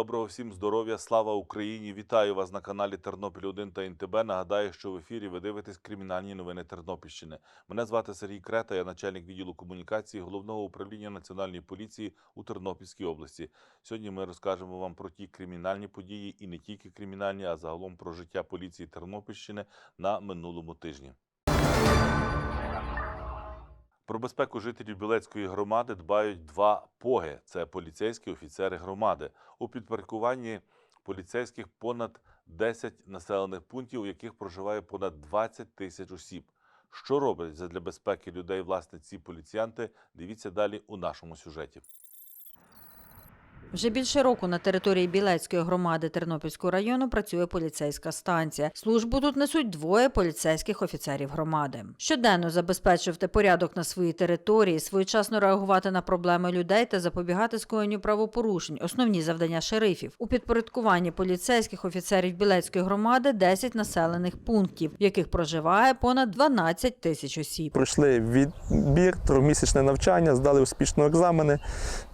Доброго всім здоров'я, слава Україні! Вітаю вас на каналі Тернопіль 1 та НТБ. Нагадаю, що в ефірі ви дивитесь кримінальні новини Тернопільщини. Мене звати Сергій Крета, я начальник відділу комунікації головного управління Національної поліції у Тернопільській області. Сьогодні ми розкажемо вам про ті кримінальні події і не тільки кримінальні, а загалом про життя поліції Тернопільщини на минулому тижні. Про безпеку жителів Білецької громади дбають два поги: це поліцейські офіцери громади. У підпаркуванні поліцейських понад 10 населених пунктів, у яких проживає понад 20 тисяч осіб. Що роблять для безпеки людей власне ці поліціянти? Дивіться далі у нашому сюжеті. Вже більше року на території Білецької громади Тернопільського району працює поліцейська станція. Службу тут несуть двоє поліцейських офіцерів громади. Щоденно забезпечувати порядок на своїй території, своєчасно реагувати на проблеми людей та запобігати скоєнню правопорушень. Основні завдання шерифів у підпорядкуванні поліцейських офіцерів Білецької громади 10 населених пунктів, в яких проживає понад 12 тисяч осіб. Пройшли відбір, трьохмісячне навчання, здали успішно екзамени.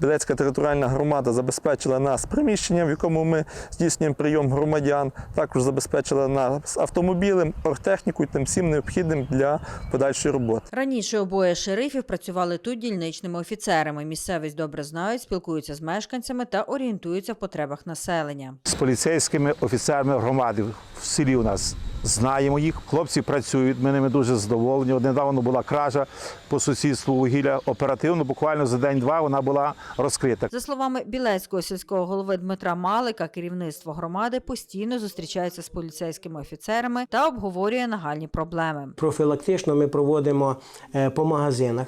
Білецька територіальна громада забезпечила нас приміщенням, в якому ми здійснюємо прийом громадян. Також забезпечила нас автомобілем, оргтехнікою, тим всім необхідним для подальшої роботи. Раніше обоє шерифів працювали тут дільничними офіцерами. Місцевість добре знають, спілкуються з мешканцями та орієнтуються в потребах населення. з поліцейськими офіцерами громади в селі у нас. Знаємо їх, хлопці працюють. Ми ними дуже задоволені. От недавно була кража по сусідству вугілля. Оперативно, буквально за день-два вона була розкрита. За словами Білецького сільського голови Дмитра Малика, керівництво громади постійно зустрічається з поліцейськими офіцерами та обговорює нагальні проблеми. Профілактично ми проводимо е, по магазинах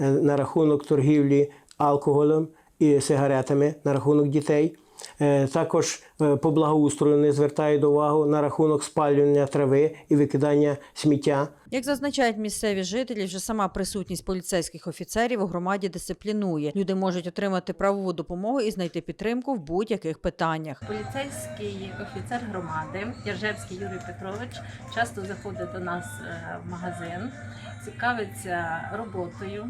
е, на рахунок торгівлі алкоголем і сигаретами на рахунок дітей. Е, Також е, по благоустрою не звертають увагу на рахунок спалювання трави і викидання сміття. Як зазначають місцеві жителі, вже сама присутність поліцейських офіцерів у громаді дисциплінує. Люди можуть отримати правову допомогу і знайти підтримку в будь-яких питаннях. Поліцейський офіцер громади Яржевський Юрій Петрович часто заходить до нас е, в магазин, цікавиться роботою,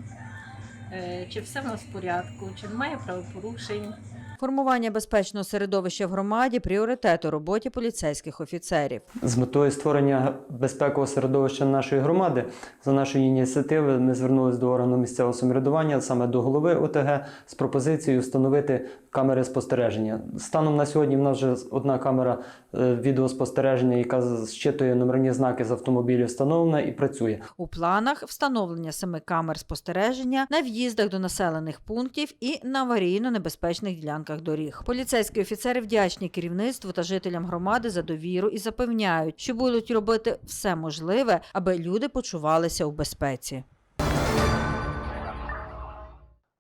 чи все в нас в порядку, чи немає правопорушень. Формування безпечного середовища в громаді пріоритет у роботі поліцейських офіцерів. З метою створення безпекового середовища нашої громади за нашої ініціативи ми звернулися до органу місцевого самоврядування, саме до голови ОТГ, з пропозицією встановити камери спостереження. Станом на сьогодні в нас вже одна камера е, відеоспостереження, яка зчитує номерні знаки з автомобілів, встановлена і працює. У планах встановлення семи камер спостереження на в'їздах до населених пунктів і на аварійно-небезпечних ділянках доріг. Поліцейські офіцери вдячні керівництву та жителям громади за довіру і запевняють, що будуть робити все можливе, аби люди почувалися у безпеці.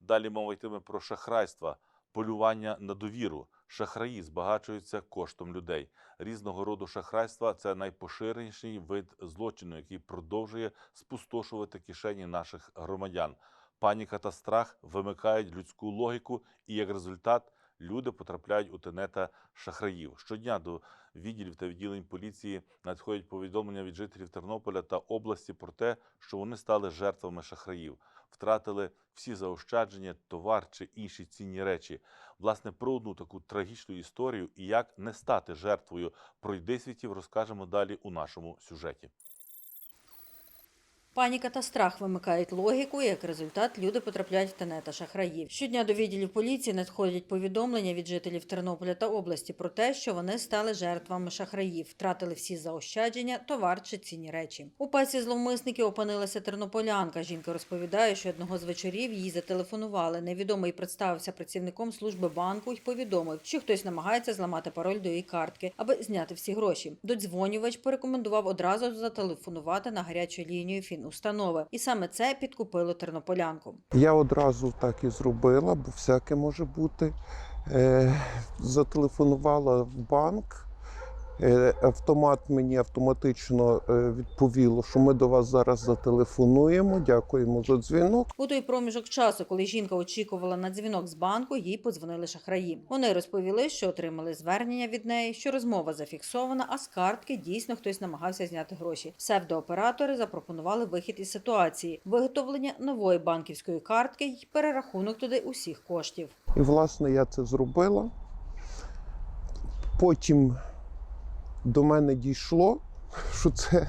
Далі мова йтиме про шахрайства, полювання на довіру. Шахраї збагачуються коштом людей. Різного роду шахрайства це найпоширеніший вид злочину, який продовжує спустошувати кишені наших громадян. Паніка та страх вимикають людську логіку, і як результат люди потрапляють у тенета шахраїв. Щодня до відділів та відділень поліції надходять повідомлення від жителів Тернополя та області про те, що вони стали жертвами шахраїв, втратили всі заощадження, товар чи інші цінні речі. Власне, про одну таку трагічну історію і як не стати жертвою пройдисвітів, розкажемо далі у нашому сюжеті. Паніка та страх вимикають логіку, і як результат люди потрапляють в тенета шахраїв. Щодня до відділів поліції надходять повідомлення від жителів Тернополя та області про те, що вони стали жертвами шахраїв, втратили всі заощадження, товар чи цінні речі. У пасі зловмисників опинилася тернополянка. Жінка розповідає, що одного з вечорів їй зателефонували. Невідомий представився працівником служби банку і повідомив, що хтось намагається зламати пароль до її картки, аби зняти всі гроші. Додзвонювач порекомендував одразу зателефонувати на гарячу лінію фінустанови, і саме це підкупило тернополянку. Я одразу так і зробила, бо всяке може бути. Е, зателефонувала в банк. Е, автомат мені автоматично е, відповіло, що ми до вас зараз зателефонуємо. Дякуємо за дзвінок. У той проміжок часу, коли жінка очікувала на дзвінок з банку, їй подзвонили шахраї. Вони розповіли, що отримали звернення від неї, що розмова зафіксована, а з картки дійсно хтось намагався зняти гроші. Псевдооператори запропонували вихід із ситуації: виготовлення нової банківської картки й перерахунок туди усіх коштів. І власне я це зробила. Потім до мене дійшло, що це,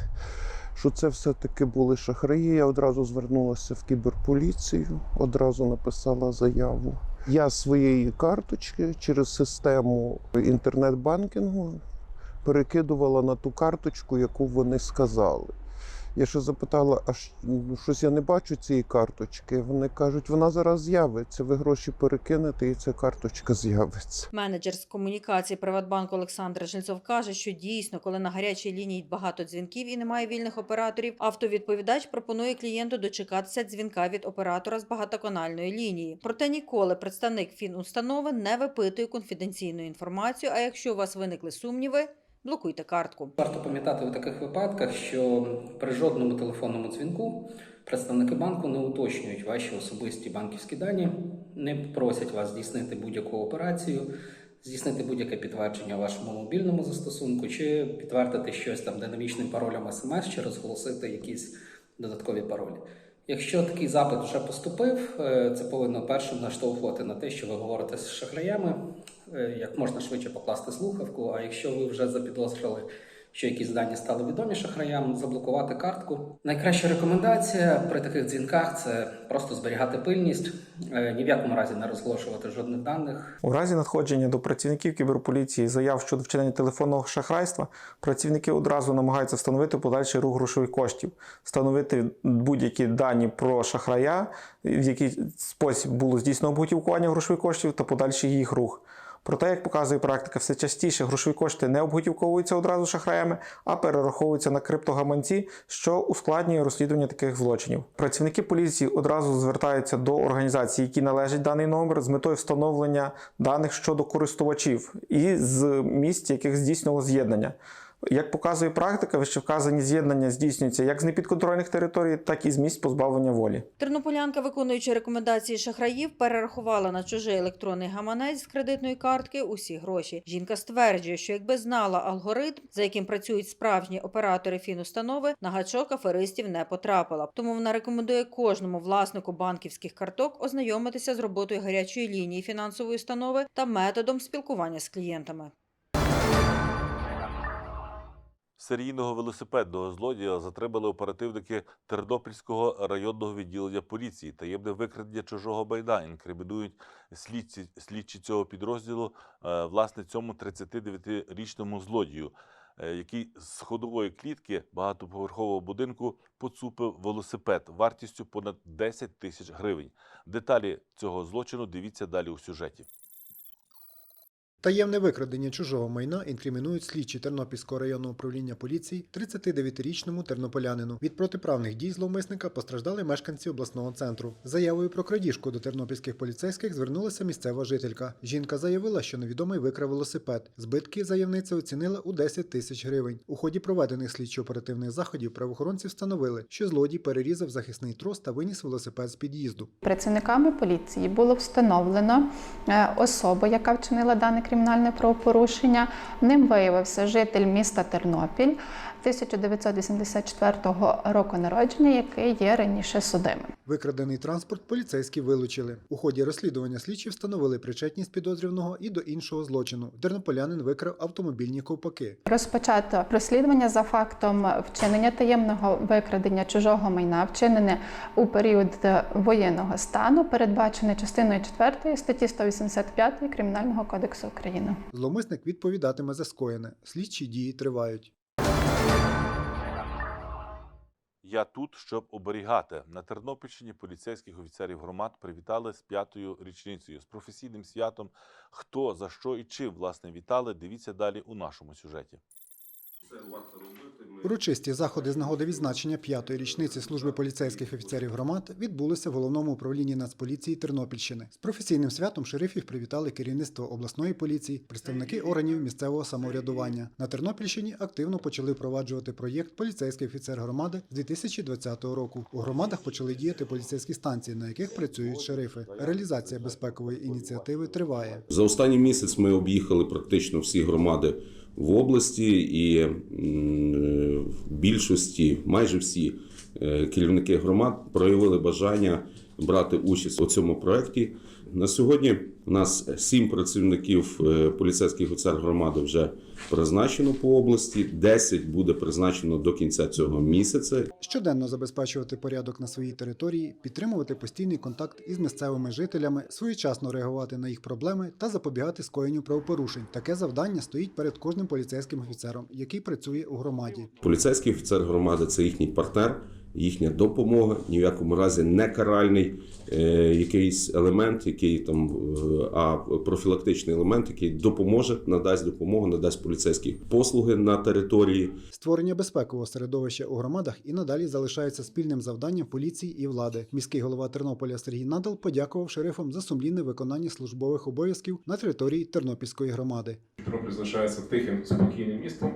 що це все-таки були шахраї. Я одразу звернулася в кіберполіцію, одразу написала заяву. Я своєї карточки через систему інтернет-банкінгу перекидувала на ту карточку, яку вони сказали. Я ще запитала, а щось я не бачу цієї карточки. Вони кажуть, вона зараз з'явиться. Ви гроші перекинете, і ця карточка з'явиться. Менеджер з комунікації Приватбанку Олександр Жильцов каже, що дійсно, коли на гарячій лінії багато дзвінків і немає вільних операторів, автовідповідач пропонує клієнту дочекатися дзвінка від оператора з багатоканальної лінії. Проте ніколи представник фінустанови не випитує конфіденційну інформацію. А якщо у вас виникли сумніви, блокуйте картку. Варто пам'ятати у таких випадках, що при жодному телефонному дзвінку представники банку не уточнюють ваші особисті банківські дані, не просять вас здійснити будь-яку операцію, здійснити будь-яке підтвердження вашому мобільному застосунку, чи підтвердити щось там динамічним паролем смс, чи розголосити якісь додаткові паролі. Якщо такий запит вже поступив, е, це повинно першим наштовхувати на те, що ви говорите з шахраями, е, як можна швидше покласти слухавку. А якщо ви вже запідозрили, що якісь дані стали відомі шахраям, заблокувати картку. Найкраща рекомендація при таких дзвінках це просто зберігати пильність, е, ні в якому разі не розголошувати жодних даних, У разі надходження до працівників кіберполіції заяв щодо вчинення телефонного шахрайства, працівники одразу намагаються встановити подальший рух грошових коштів, встановити будь-які дані про шахрая, в який спосіб було здійснено обготівкування грошових коштів та подальший їх рух. Проте, як показує практика, все частіше грошові кошти не обготівковуються одразу шахраями, а перераховуються на криптогаманці, що ускладнює розслідування таких злочинів. Працівники поліції одразу звертаються до організацій, які належать даний номер, з метою встановлення даних щодо користувачів і з місць, яких здійснювало з'єднання. Як показує практика, вищевказані з'єднання здійснюються як з непідконтрольних територій, так і з місць позбавлення волі. Тернополянка, виконуючи рекомендації шахраїв, перерахувала на чужий електронний гаманець з кредитної картки усі гроші. Жінка стверджує, що якби знала алгоритм, за яким працюють справжні оператори фінустанови, на гачок аферистів не потрапила. Тому вона рекомендує кожному власнику банківських карток ознайомитися з роботою гарячої лінії фінансової установи та методом спілкування з клієнтами. Серійного велосипедного злодія затримали оперативники Тернопільського районного відділення поліції. Таємне викрадення чужого майна інкримінують слідці, слідчі цього підрозділу е, власне цьому 39-річному злодію, е, який з ходової клітки багатоповерхового будинку поцупив велосипед вартістю понад 10 тисяч гривень. Деталі цього злочину дивіться далі у сюжеті. Таємне викрадення чужого майна інкримінують слідчі Тернопільського районного управління поліції 39-річному тернополянину. Від протиправних дій зловмисника постраждали мешканці обласного центру. Заявою про крадіжку до тернопільських поліцейських звернулася місцева жителька. Жінка заявила, що невідомий викрав велосипед. Збитки заявниця оцінила у 10 тисяч гривень. У ході проведених слідчо-оперативних заходів правоохоронці встановили, що злодій перерізав захисний трос та виніс велосипед з під'їзду. Працівниками поліції було встановлено е, особу, яка вчинила дане кримінальне правопорушення. Ним виявився житель міста Тернопіль 1984 року народження, який є раніше судимим. Викрадений транспорт поліцейські вилучили. У ході розслідування слідчі встановили причетність підозрюваного і до іншого злочину. Тернополянин викрав автомобільні ковпаки. Розпочато розслідування за фактом вчинення таємного викрадення чужого майна, вчинене у період воєнного стану, передбачене частиною 4 статті 185 Кримінального кодексу України. Зловмисник відповідатиме за скоєне. Слідчі дії тривають. Я тут, щоб оберігати. На Тернопільщині поліцейських офіцерів громад привітали з п'ятою річницею, з професійним святом. Хто, за що і чим, власне, вітали, дивіться далі у нашому сюжеті. Урочисті заходи з нагоди відзначення п'ятої річниці служби поліцейських офіцерів громад відбулися в головному управлінні Нацполіції Тернопільщини. З професійним святом шерифів привітали керівництво обласної поліції, представники органів місцевого самоврядування. На Тернопільщині активно почали впроваджувати проєкт Поліцейський офіцер громади з 2020 року. У громадах почали діяти поліцейські станції, на яких працюють шерифи. Реалізація безпекової ініціативи триває. За останній місяць ми об'їхали практично всі громади в області, і в більшості, майже всі е, керівники громад проявили бажання брати участь у цьому проєкті. На сьогодні У нас сім працівників е, поліцейських офіцер громади вже призначено по області. 10 буде призначено до кінця цього місяця. Щоденно забезпечувати порядок на своїй території, підтримувати постійний контакт із місцевими жителями, своєчасно реагувати на їх проблеми та запобігати скоєнню правопорушень. Таке завдання стоїть перед кожним поліцейським офіцером, який працює у громаді. Поліцейський офіцер громади це їхній партнер, їхня допомога, ні в якому разі не каральний е, якийсь елемент, який там, е, а профілактичний елемент, який допоможе, надасть допомогу, надасть поліцейські послуги на території. Створення безпекового середовища у громадах і надалі залишається спільним завданням поліції і влади. Міський голова Тернополя Сергій Надал подякував шерифам за сумлінне виконання службових обов'язків на території Тернопільської громади. Тернопіль залишається тихим, спокійним містом.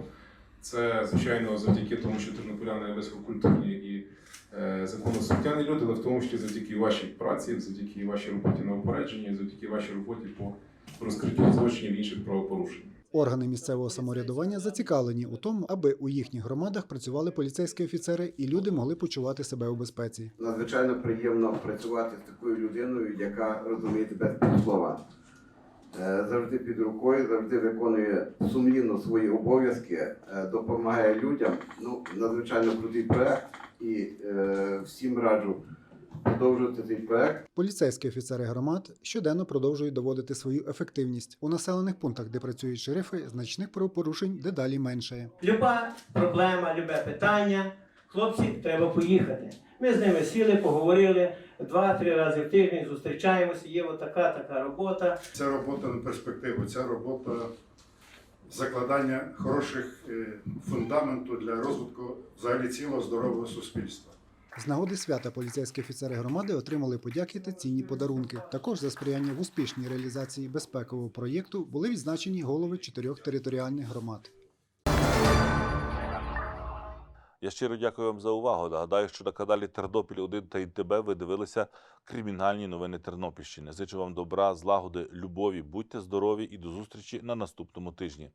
Це, звичайно, завдяки тому, що тернополяни висококультурні і е, законослухняні люди, але в тому числі завдяки вашій праці, завдяки вашій роботі на упередженні, завдяки вашій роботі по розкриттю злочинів і інших правопорушень. Органи місцевого самоврядування зацікавлені у тому, аби у їхніх громадах працювали поліцейські офіцери і люди могли почувати себе у безпеці. Надзвичайно приємно працювати з такою людиною, яка розуміє тебе слова. Е, Завжди під рукою, завжди виконує сумлінно свої обов'язки, е, допомагає людям. Ну, надзвичайно крутий проект і е, всім раджу продовжувати цей проект. Поліцейські офіцери громад щоденно продовжують доводити свою ефективність у населених пунктах, де працюють шерифи, значних правопорушень дедалі менше. Люба проблема, любе питання. Хлопці, треба поїхати. Ми з ними сіли, поговорили два-три рази в тиждень, зустрічаємося, є отака така робота. Це робота на перспективу, це робота закладання хороших е, фундаменту для розвитку взагалі цілого здорового суспільства. З нагоди свята поліцейські офіцери громади отримали подяки та цінні подарунки. Також за сприяння в успішній реалізації безпекового проєкту були відзначені голови чотирьох територіальних громад. Я щиро дякую вам за увагу. Нагадаю, що на каналі Тернопіль 1 та ІТБ ви дивилися кримінальні новини Тернопільщини. Зичу вам добра, злагоди, любові. Будьте здорові і до зустрічі на наступному тижні.